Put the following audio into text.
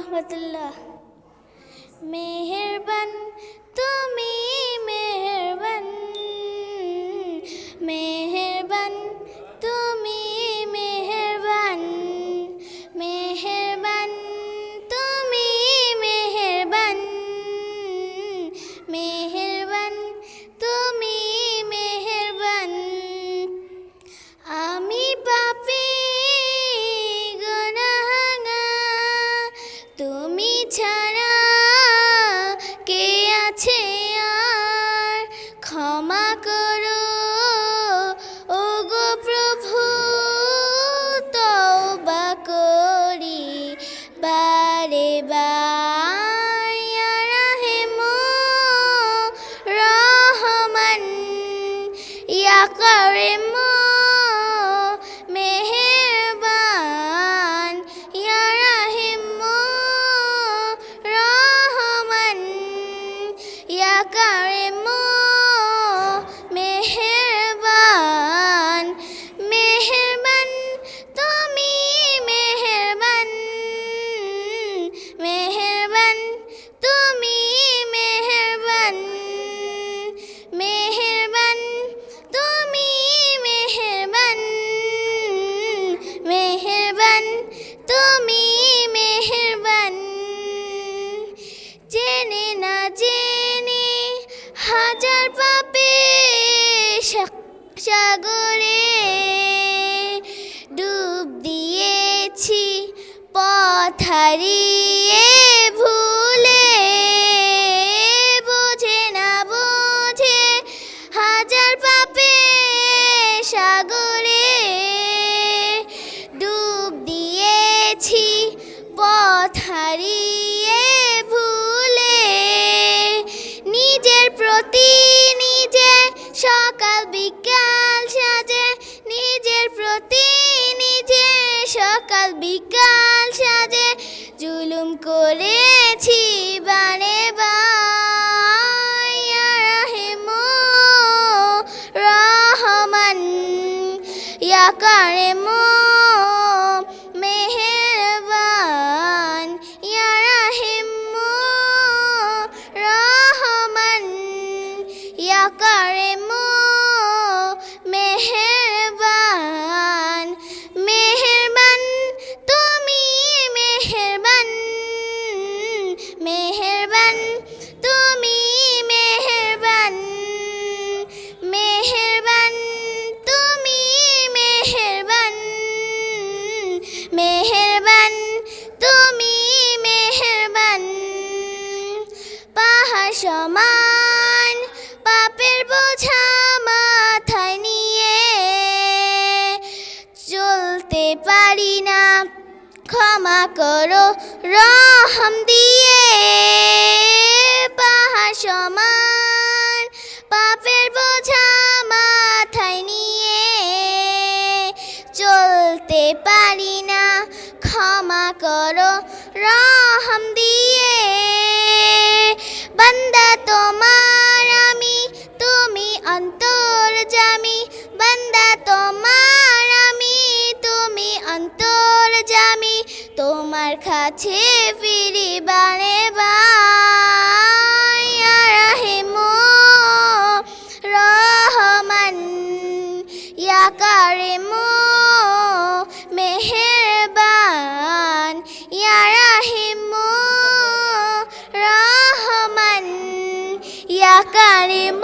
রহমতুল্লাহ। মেহেরবান তুমি মেহেরবান আছে আর ক্ষমা করো। ও গো প্রভু তওবা করি। বারে বাহেম রাহিম রহমান ইয়া সাগরে ডুব দিয়েছি পথ বিকাল সাজে নিজের প্রতি নিজে সকাল বিকাল সাজে জুলুম করেছি বারে রহমান ইয়া কারিম ক্ষমা করো, রহম দিয়ে পাহাড় সমান, পাপের বোঝা মাথায় নিয়ে চলতে পারি না। ক্ষমা করো, রহম দিয়ে বান্দা তোমার আমি, তুমি অন্তর জামি। বান্দা তোমার আমি, তুমি অন্তর জামি। তোমার কাছে ফিরি বারে বাহিম রহমান ইয়া কারিম মেহেরবান। ইয়া রাহিম রহমান ইয়া কারিম